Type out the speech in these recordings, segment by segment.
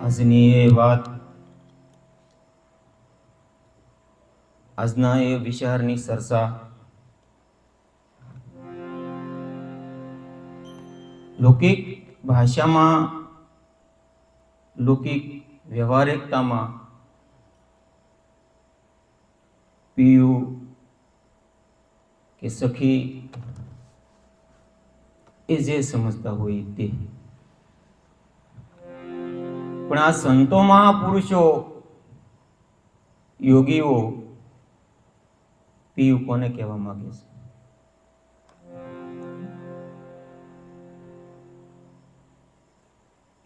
આજની એ વાત. આજના એ વિચારની સરસા. લૌકિક ભાષામાં, લૌકિક વ્યવહારિકતામાં, પીયુ કે સખી એ જે સમજતા હોય તે. પણ આ સંતો મહાપુરુષો, યોગીઓ પિયુ કોને કહેવા માંગે છે.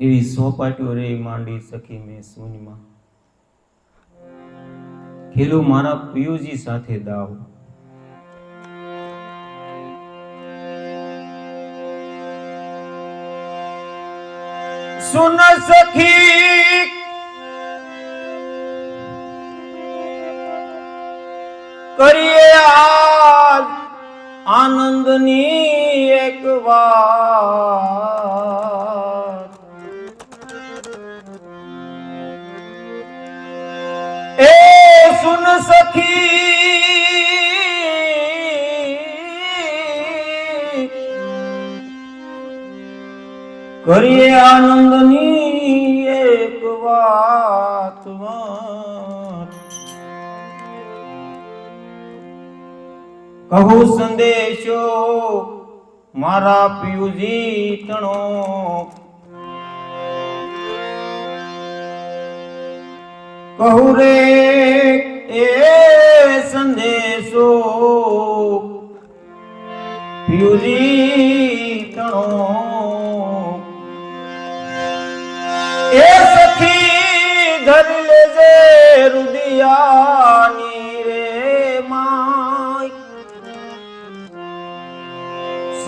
એવી સોપાટીઓ રે માંડી સખી મેં શૂન્યમાં ખેલું મારા પિયુજી સાથે દાવ. સુન સખી કરીએ આજ આનંદની એક વાત એ સુન સખી કરીએ આનંદની એક વાત. કહું સંદેશો મારા પિયુજી તણો કહું રે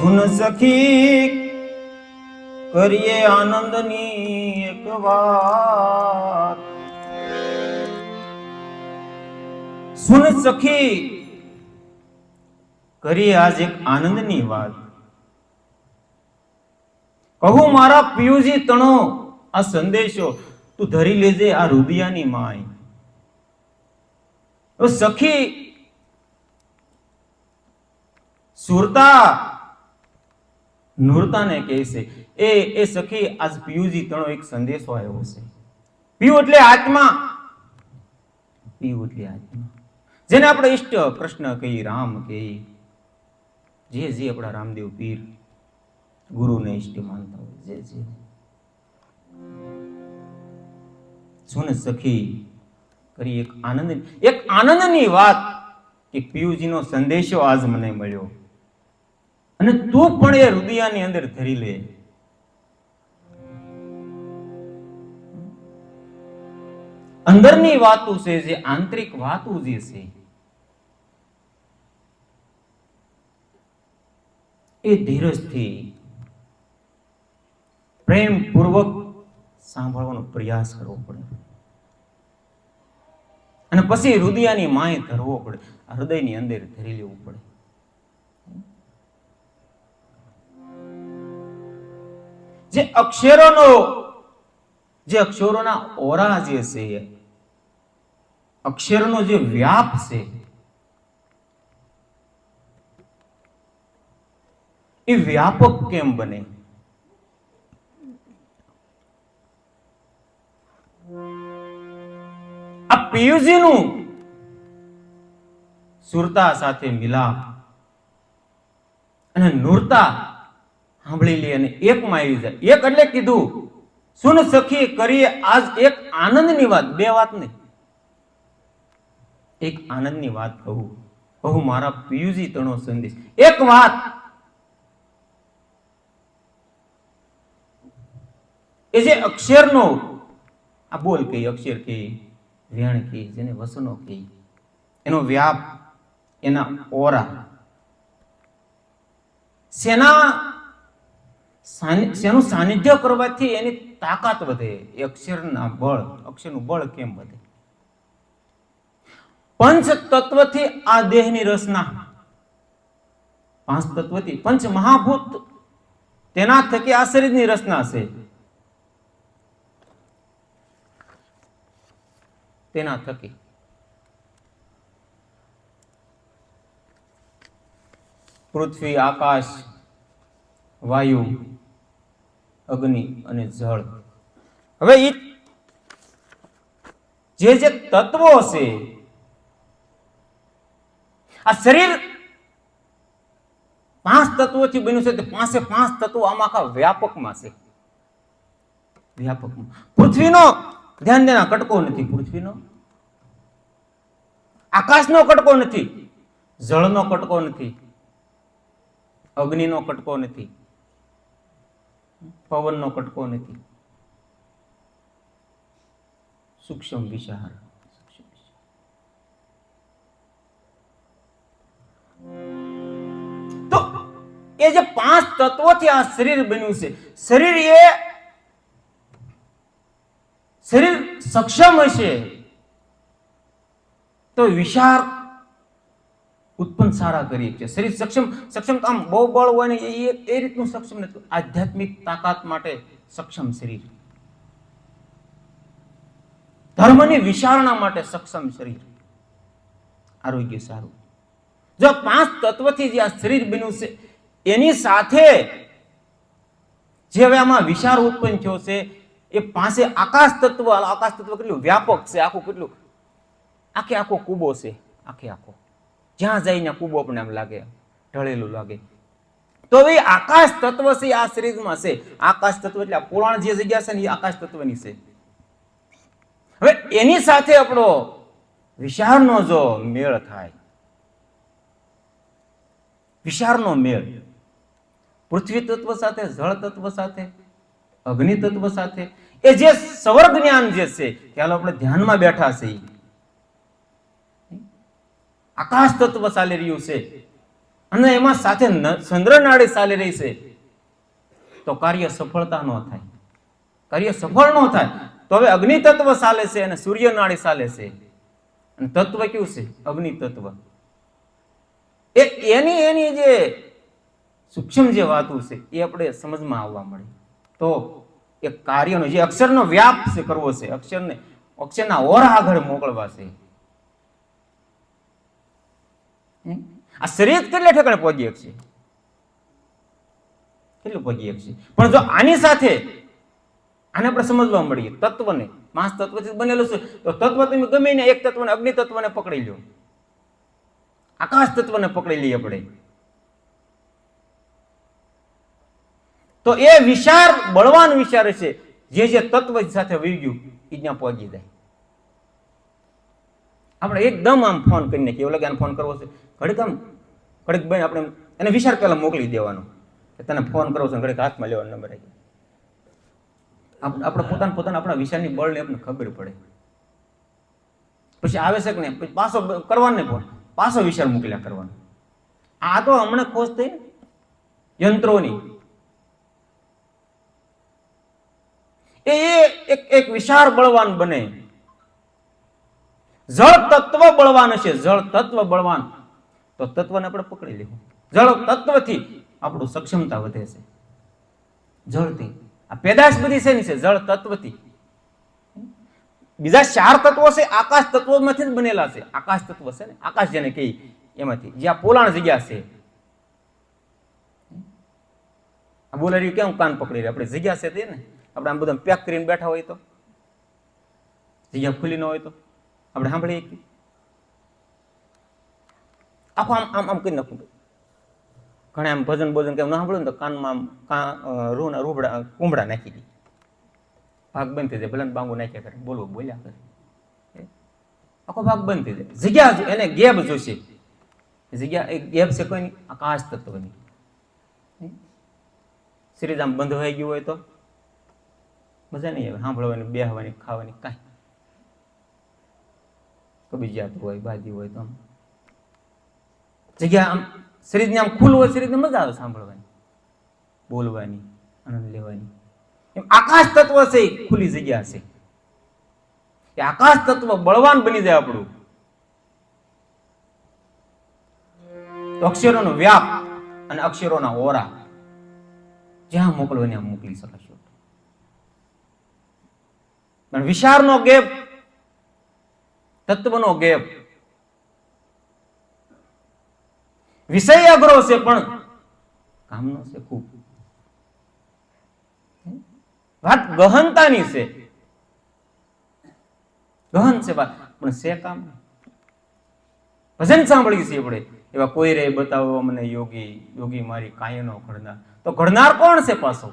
સુન સખી, કરીએ આનંદની એક વાત. સુન સખી, કરીએ આજ એક આનંદની વાત. કહું મારા પિયુજી તણો, આ સંદેશો તું ધરી લેજે આ રુદિયાની માય. સખી, સુરતા નૂરતાને કહે છે, એ એ સખી, આજ પિયુજી તણો એક સંદેશો આવ્યો છે. પિયુ એટલે આત્મા. પિયુ એટલે આત્મા. જેને આપણે ઈષ્ટ કૃષ્ણ કહીએ, રામ કહી જે જે આપણા રામદેવ પીર ગુરુને ઈષ્ટ માનતા હોય, જે જે. સુન સખી કરી એક આનંદ એક આનંદની વાત કે પિયુજીનો સંદેશો આજ મને મળ્યો. અને તું પણ એ હૃદયની અંદર ધરી લે. અંદરની વાતો છે જે આંતરિક વાતો જે છે, એ ધીરજથી પ્રેમપૂર્વક સાંભળવાનો પ્રયાસ કરવો પડે. અને પછી હૃદયની માય ધરવો પડે હૃદયની અંદર ધરી લેવું પડે. જે અક્ષરોનો, જે અક્ષરોના ઓરા જે છે, અક્ષરનો જે વ્યાપ છે, એ વ્યાપક કેમ બને? આ પિયુજીનું સુરતા સાથે મિલાપ અને નૂરતા સાંભળી લે અને એકમાં આવી જાય. એક એટલે કીધું, સુન સખી, કરીએ આજ એક આનંદની વાત. બે વાત નહીં. એક આનંદની વાત કહું. કહું મારા પિયુજી તણો સંદેશ. એક વાત. એ જે અક્ષરનો, આ બોલ કહી અક્ષર કહી વેણ કહી જેને વસનો કહી એનો વ્યાપ એના ઓરા. સાનિ- શેનું સાનિધ્ય કરવાથી એની તાકાત વધે. અક્ષરના બળ અક્ષરનું બળ કેમ વધે? પંચ તત્વથી આ દેહની રચના. પાંચ તત્વથી. પંચ મહાભૂત. તેના થકી આ શરીરની રચના છે. તેના થકી. પૃથ્વી આકાશ વાયુ અગ્નિ અને જળ. હવે ઈ જે જે તત્વો છે આ શરીર પાંચ તત્વોથી બન્યું છે, તે પાંચે પાંચ તત્વો આમાં આખા વ્યાપકમાં છે. વ્યાપકમાં. પૃથ્વીનો, ધ્યાન દેના, કટકો નથી, પૃથ્વીનો. આકાશનો કટકો નથી, જળનો કટકો નથી, અગ્નિનો કટકો નથી. પવનનો કટકો નથી. સૂક્ષ્મ વિચાર તો એ જે પાંચ તત્વોથી આ શરીર બન્યું છે, શરીર એ શરીર સક્ષમ હશે તો વિચાર ઉત્પન્ન સારા કરીએ છીએ શરીર સક્ષમ સક્ષમ આમ બહુ બળ હોય ને એ- એ રીતનું સક્ષમ નથી. આધ્યાત્મિક તાકાત માટે સક્ષમ શરીર. ધર્મની વિચારણા માટે સક્ષમ શરીર. આરોગ્ય સારું. જો પાંચ તત્વથી જે આ શરીર બન્યું છે, એની સાથે જે હવે આમાં વિચાર ઉત્પન્ન થયો છે, એ પાસે આકાશ તત્વ આકાશ તત્વ કેટલું વ્યાપક છે, આખું કેટલું? આખે આખો કૂબો છે, આખે આખો. જ્યાં જઈને કૂબો આપણને એમ લાગે, ઢળેલું લાગે. તો હવે આકાશ તત્વ છે, આ શરીરમાં છે. આકાશ તત્વ એટલે પુરાણ જે જગ્યા છે ને એ આકાશ તત્વની છે. હવે એની સાથે આપણો વિશાળનો જો મેળ થાય, વિશાળનો મેળ, પૃથ્વી તત્વ સાથે, જળ તત્વ સાથે, અગ્નિ તત્વ સાથે, એ જે સવર જ્ઞાન જે છે ચાલો આપણે ધ્યાનમાં બેઠા છે. ઈ. આકાશ તત્વ ચાલી રહ્યું છે. અને એમાં સાથે ન- ચંદ્ર નાડી ચાલી રહી છે. તો કાર્ય સફળતા ન થાય. કાર્ય સફળ ન થાય. તો હવે અગ્નિ તત્વ ચાલે છે અને સૂર્ય નાડી ચાલે છે. અને તત્વ કયું છે? અગ્નિ તત્વ એ એની એની જે સૂક્ષ્મ જે વાતો છે, એ આપણે સમજમાં આવવા મળે. તો એ કાર્યનો જે અક્ષરનો વ્યાપ છે, કરવો છે, અક્ષરને, અક્ષરના ઓર આગળ મોકલવા છે. આ શરીર કેટલે ઠેકાણે પહોંચી શકશે? કેટલું પહોંચી શકશે? પણ જો આની સાથે આને આપણે સમજવા મળીએ, તત્વને. પાંચ તત્વથી બનેલું છે, તો તત્વ તમે ગમે ને એક તત્વને, અગ્નિ તત્વને પકડી લો. આકાશ તત્વને પકડી લઈએ આપણે. તો એ વિચાર બળવાન વિચાર છે, જે જે તત્વ સાથે વહી ગયું એ જ્યાં પહોંચી જાય. આપણે એકદમ આમ ફોન કરી નાખીએ. એવું લાગે ફોન કરવો છે? ઘડીક આમ ઘડીક બેન આપણે એને વિચાર પહેલા મોકલી દેવાનો. કે તને ફોન કરો છો ઘડીક હાથમાં લેવાનો નંબર આવી આપણે પોતાના પોતાના આપણા વિચારની બળને આપણને ખબર પડે. પછી આવે છે પછી પાછો કરવાનો ફોન પાછો વિચાર મોકલ્યા કરવાનો. આ તો હમણાં ખોજ થઈ યંત્રોની. એ એક એક વિશાળ બળવાન બને. જળ તત્વ બળવાન હશે. જળ તત્વ બળવાન. તો તત્વને આપણે પકડી લેવું. જળ તત્વથી આપણું સક્ષમતા વધે છે. જળથી. આ પેદાશ બધી શેની છે? જળ તત્વથી. બીજા ચાર તત્વો છે, આકાશ તત્વોમાંથી જ બનેલા છે. આકાશ તત્વ છે ને? આકાશ જેને કહી એમાંથી. જ્યાં પોલાણ જગ્યા છે. આ બોલારી કેમ કાન પકડી રહે આપણે જગ્યા છે તે ને? આપણે આમ બધા પેક કરીને બેઠા હોય તો? જગ્યા ખુલી ન હોય તો? આપણે સાંભળીએ આખું આમ આમ આમ કરી નાખું ઘણા આમ ભજન ભોજન કેમ ન ને તો કાનમાં આમ કા રૂના, રૂબડા કુંબડા નાખી દે. ભાગ બંધ થઈ જાય ભલે બાંગો નાખ્યા કરે. બોલવું બોલ્યા કરે. આખો ભાગ બંધ થઈ જાય. જગ્યા એને ગેબ જોશે. જગ્યા, એ ગેબ છે કોઈની? આકાશ તત્વની. સિરીજ આમ બંધ થઈ ગયું હોય તો મજા નહીં આવે. સાંભળવાની, બેહવાની, ખાવાની, કાંઈ. કબીજિયાત હોય, બાજી હોય તો આમ. જગ્યા આમ શરીરને આમ ખુલ્લું હોય, શરીરને મજા આવે સાંભળવાની, બોલવાની, આનંદ લેવાની. એમ આકાશ તત્વ છે ખુલ્લી જગ્યા છે. એ આકાશ તત્વ બળવાન બની જાય આપણું. અક્ષરોનો વ્યાપ અને અક્ષરોના ઓરા જ્યાં મોકલો ત્યાં મોકલી શકશો. પણ વિશાળનો ગેપ, તત્વનો ગેપ વિષય અઘરો છે પણ કામનો છે ખૂબ. વાત ગહનતાની છે. ગહન છે વાત, પણ છે કામ? ભજન સાંભળી છે આપણે. એવા કોઈ રે બતાવો મને યોગી યોગી મારી કાંઈ નો ઘડનાર. તો ઘડનાર કોણ છે પાછો?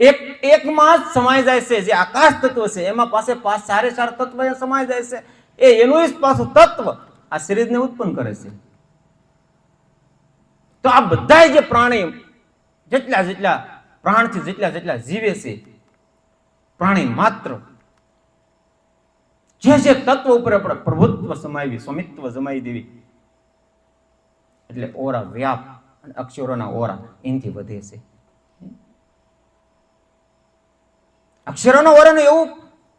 એક એકમાં જ સમાઈ જાય છે, જે આકાશ તત્વ છે, એમાં પાસે પાંચ સારે ચાર તત્વ સમાય જાય છે. એ એનું જ પાછું તત્વ. આ શરીરને ઉત્પન્ન કરે છે. તો આ બધા જે પ્રાણી જેટલા જેટલા પ્રાણથી જેટલા જેટલા જીવે છે, પ્રાણી માત્ર જે જે તત્વ ઉપર આપણે પ્રભુત્વ સમાવી, સ્વામિત્વ જમાવી દેવી. એટલે ઓરા વ્યાપ અને અક્ષરોના ઓરા એનાથી વધે છે. અક્ષરોના ઓરાનો એવું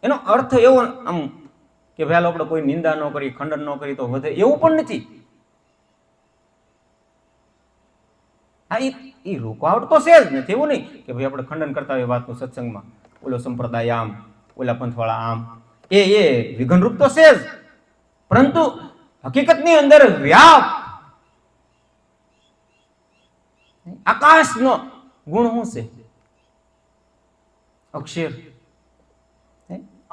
એનો અર્થ એવો આમ કે વહેલો આપણે કોઈ નિંદા ન કરી, ખંડન ન કરી તો વધે. એવું પણ નથી. હા એ રૂકાવટ તો છે જ નથી, એવું નહીં કે ભાઈ આપણે ખંડન કરતા હોય વાતનું સત્સંગમાં. ઓલો સંપ્રદાય આમ, ઓલા પંથવાળા આમ. એ એ વિઘનરૂપ તો છે જ. પરંતુ હકીકતની અંદર વ્યાપ. આકાશનો ગુણ શું છે? અક્ષર?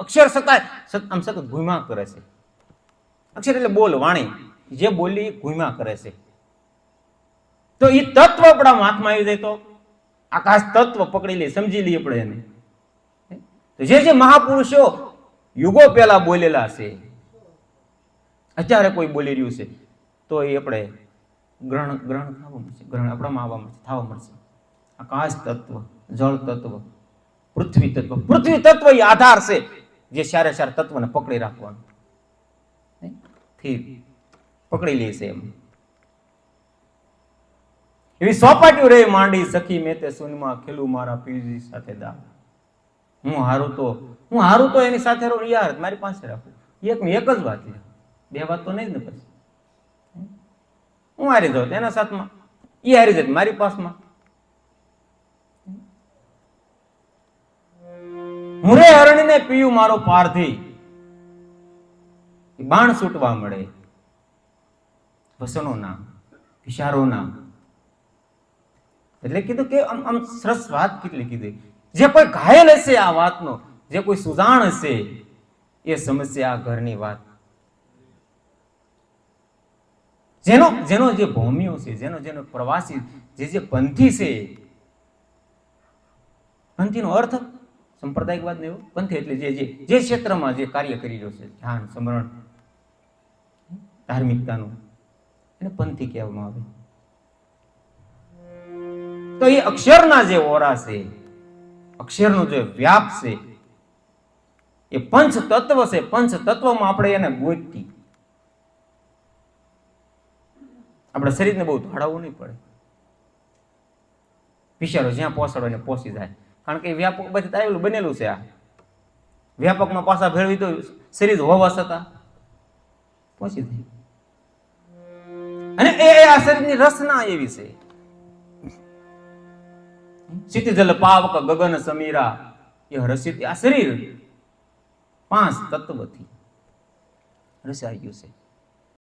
અક્ષર સતાય સત આમ સતત ગુમા કરે છે. અક્ષર એટલે બોલ, વાણી. જે બોલી ગુમા કરે છે. તો એ તત્વ આપણા હાથમાં આવી જાય તો આકાશ તત્વ પકડી લે, સમજી લઈએ આપણે એને. તો જે જે મહાપુરુષો યુગો પહેલા બોલેલા છે, અત્યારે કોઈ બોલી રહ્યું છે, તો એ આપણે ગ્રહણ ગ્રહણ થવા મળશે. ગ્રહણ આપણામાં આવવા મળશે, થવા મળશે. આકાશ તત્વ, જળ તત્વ, પૃથ્વી તત્વ. પૃથ્વી તત્વ એ આધાર છે. જે સારે સાર તત્વને પકડી રાખવાનું. હે? પકડી લેશે એમ. એવી સોપાટ્યું રે માંડી સખી મેં તે સુનમાં ખેલું મારા પીજી સાથે દા. હું હારું તો હું હારું તો એની સાથે રહું. યાર મારી પાસે રાખું. એક એક જ વાત છે. બે વાત તો નહીં જ ને પછી. હું હારી જાઉં એના સાથમાં. એ હારી જાય મારી પાસમાં. હું રે હરણીને પીયું મારો પારથી બાણ છૂટવા મળે. વિચારો નામ. એટલે કીધું કે આમ આમ સરસ વાત કેટલી કીધી. જે કોઈ ઘાયલ હશે આ વાતનો, જે કોઈ સુજાણ હશે, એ સમજશે આ ઘરની વાત. જેનો જેનો જે ભૌમિયો છે, જેનો જેનો પ્રવાસી, જે જે પંથી છે, પંથીનો અર્થ સંપ્રદાયિકવાદ ને એવું પંથી એટલે જે જે જે ક્ષેત્રમાં જે કાર્ય કરી રહ્યો છે, ધ્યાન, સ્મરણ, ધાર્મિકતાનું, એને પંથી કહેવામાં આવે. તો એ અક્ષરના જે ઓરા છે, અક્ષરનો જે વ્યાપ છે, એ પંચ તત્વ છે. પંચ તત્વમાં આપણે એને ગોતી આપણે શરીરને બહુ ધડાવવું નહીં પડે. વિચારો, જ્યાં પહોંચાડો એને પહોંચી જાય. કારણ કે વ્યાપક બધી આવેલું બનેલું છે આ. વ્યાપકમાં પાછા ભેળવી તો શરીર હોવા છતાં. પહોંચી થઈ અને એ આ શરીરની રચના એવી છે. ક્ષિતિજલ, પાવક, ગગન, સમીરા, એ રસિત આ શરીર પાંચ તત્વથી રસાઈ ગયું છે.